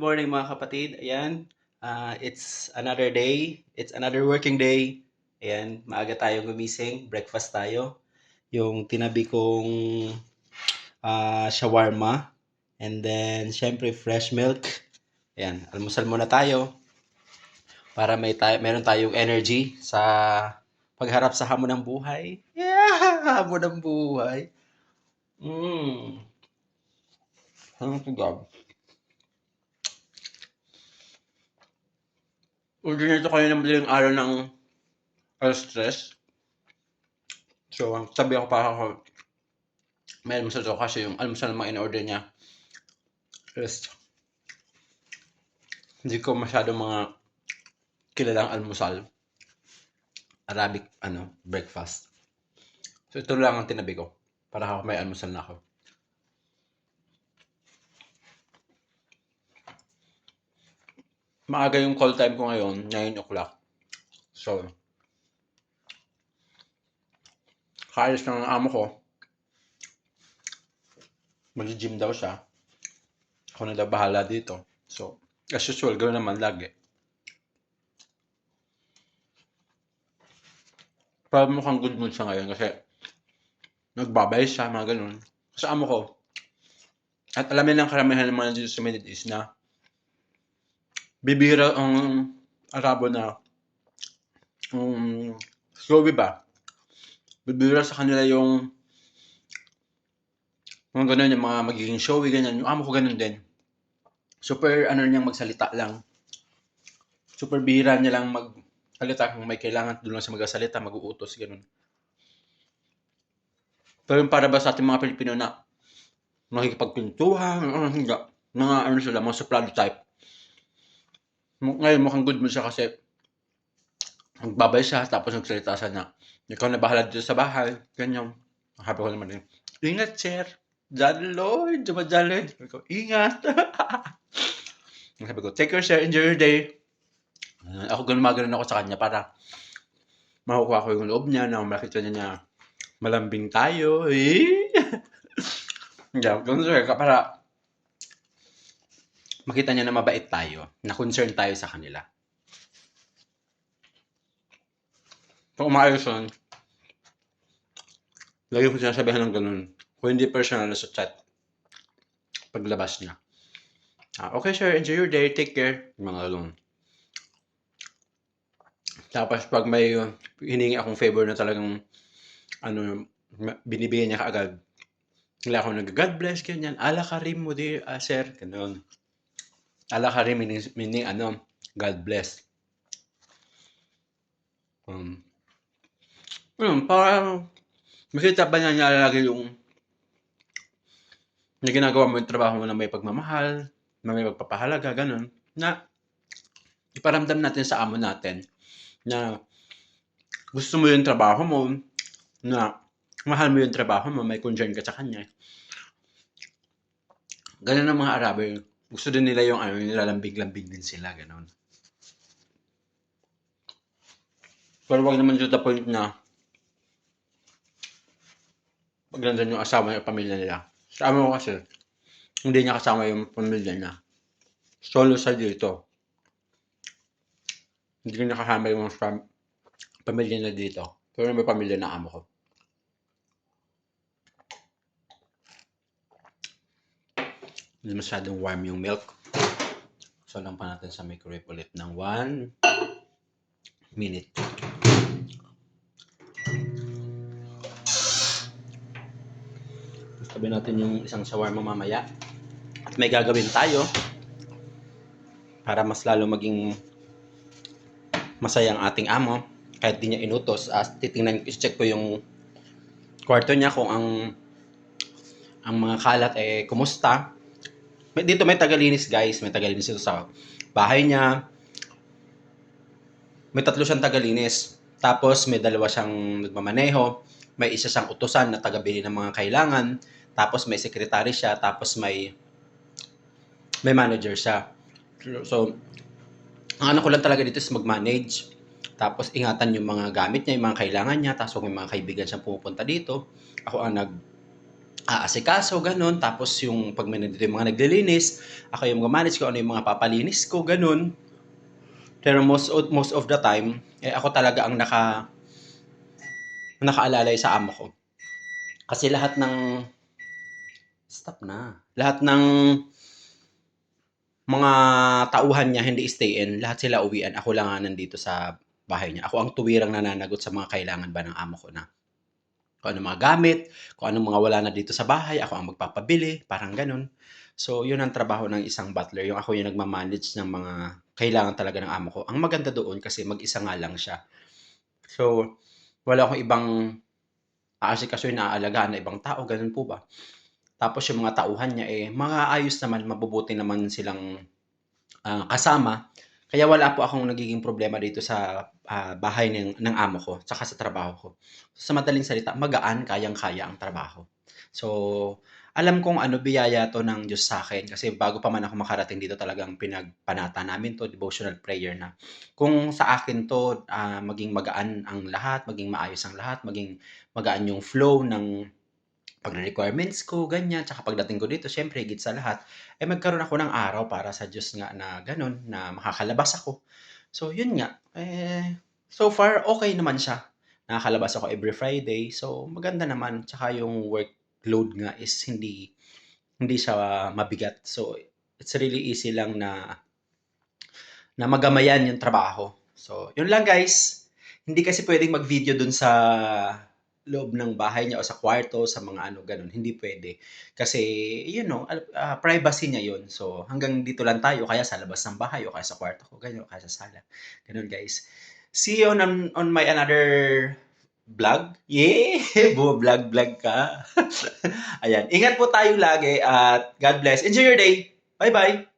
morning mga kapatid. Ayan, ah, it's another day. It's another working day. Ayan, maaga tayo gumising. Breakfast tayo. Yung tinabi kong ah, shawarma. And then, syempre, fresh milk. Ayan, almusal muna tayo. Para may tayo, meron tayong energy sa pagharap sa hamon ng buhay. Yeah, hamon ng buhay. Mm. Ano to, Gab? Order nito kayo ng madaling araw ng alas stress. So, sabi ako para ako, may almusal to kasi yung almusal na mga in-order niya is hindi ko masyado mga kilalang almusal. Arabic, ano, breakfast. So, ito lang ang tinabi ko para ako may almusal na ako. Maaga yung call time ko ngayon, 9 o'clock. So, kaalis na ng amo ko. Mag-gym daw siya. Ako na daw bahala dito. So, as usual, ganoon naman lagi. Pero mukhang good mood siya ngayon kasi nagbabay siya, mga ganun. Kasi amo ko, at alamin ng karamihan ng mga dito sa Middle East na bibira ang Arabo na um, slowy ba? Bibira sa kanila yung mga ganun, yung mga magiging showy, ganyan. Yung amo ko ganun din. Super, ano niyang magsalita lang. Super bihira niya lang magsalita kung may kailangan doon lang siya magsalita, mag-uutos, ganun. Pero yung para ba sa ating mga Pilipino na makikipagpintuhan, ano, hindi. Mga ano sila, mga suplado type. Ngayon, mukhang good mood siya kasi magbabay siya, tapos nagsalita siya na, ikaw na bahala dito sa bahay, ganyan. Happy ko naman din, ingat, sir. John Lloyd, Juma John Lloyd. Ingat. Sabi ko, take care, sir. Enjoy your day. Uh, ako ganun ako sa kanya para makukuha ko yung loob niya na makita niya na malambing tayo. Eh? yeah, ganun siya. Para makita niya na mabait tayo, na concern tayo sa kanila. Kung umaayos yun, lagi ko sinasabihan ng ganun. Kung hindi personal sa chat, paglabas niya. Ah, okay sir, enjoy your day, take care. Mga ganun. Tapos pag may uh, hiningi akong favor na talagang ano, binibigyan niya kaagad. Wala ako nag God bless, ganyan. Ala karim mo di, ah, sir. Ganun. Ala karim meaning, meaning ano, God bless. Um, yun, parang makita ba niya lagi yung na ginagawa mo yung trabaho mo na may pagmamahal, na may pagpapahalaga, ganun, na iparamdam natin sa amo natin na gusto mo yung trabaho mo, na mahal mo yung trabaho mo, may concern ka sa kanya. Ganun ang mga Arabo. eh. Gusto din nila yung ano, nilalambig-lambig din sila, ganun. Pero wag naman to the point na pag nandun yung asawa niya, pamilya nila. Sa amo ko kasi, hindi niya kasama yung pamilya niya. Solo sa dito. Hindi niya kasama yung pamilya niya dito. Pero may pamilya na amo ko. Hindi masyadong warm yung milk. So lang pa natin sa microwave ulit ng 1 minute. Sabi natin yung isang shawarma mamaya. At may gagawin tayo para mas lalo maging masaya ang ating amo kahit di niya inutos as titingnan check ko yung kwarto niya kung ang ang mga kalat eh kumusta dito may tagalinis guys. May tagalinis dito sa bahay niya. May tatlo siyang tagalinis. Tapos may dalawa siyang nagmamaneho. May isa siyang utusan na tagabili ng mga kailangan. Tapos may sekretary siya. Tapos may may manager siya. So ang ano ko lang talaga dito is mag-manage. Tapos ingatan yung mga gamit niya, yung mga kailangan niya. Tapos kung may mga kaibigan siyang pumupunta dito, ako ang nag aasikaso, ganun. Tapos yung pag may nandito yung mga naglilinis, ako yung manage ko ano yung mga papalinis ko, ganun. Pero most most of the time, eh, ako talaga ang naka nakaalalay sa amo ko. Kasi lahat ng stop na. Lahat ng mga tauhan niya hindi stay in, lahat sila uwian. Ako lang ang nandito sa bahay niya. Ako ang tuwirang nananagot sa mga kailangan ba ng amo ko na kung ano mga gamit, kung ano mga wala na dito sa bahay, ako ang magpapabili, parang ganun. So, yun ang trabaho ng isang butler. Yung ako yung nagmamanage ng mga kailangan talaga ng amo ko. Ang maganda doon kasi mag-isa nga lang siya. So, wala akong ibang aasikasuhin na aalagaan na ibang tao, ganun po ba. Tapos yung mga tauhan niya eh, mga ayos naman, mabubuti naman silang ah, kasama. Kaya wala po akong nagiging problema dito sa ah, bahay ng, ng amo ko, tsaka sa trabaho ko. Sa madaling salita, magaan, kayang-kaya ang trabaho. So, alam kong ano, biyaya to ng Diyos sa akin. Kasi bago pa man ako makarating dito talagang pinagpanata namin to, devotional prayer na. Kung sa akin to, ah, maging magaan ang lahat, maging maayos ang lahat, maging magaan yung flow ng pagre-requirements ko, ganyan. Tsaka pagdating ko dito, syempre, higit sa lahat, eh magkaroon ako ng araw para sa Diyos nga na ganun, na makakalabas ako. So, yun nga. Eh, so far, okay naman siya. Nakakalabas ako every Friday. So, maganda naman. Tsaka yung workload nga is hindi hindi siya mabigat. So, it's really easy lang na na magamayan yung trabaho. So, yun lang guys. Hindi kasi pwedeng mag-video dun sa loob ng bahay niya o sa kwarto, sa mga ano, ganun. Hindi pwede. Kasi, you know, ah, privacy niya yun. So, hanggang dito lang tayo, kaya sa labas ng bahay, o kaya sa kwarto ko, ganyan, o kaya sa sala. Ganun, guys. See you on, on my another vlog. Yeah! Buwa-vlog, vlog ka. Ayan. Ingat po tayo lagi at God bless. Enjoy your day. Bye-bye!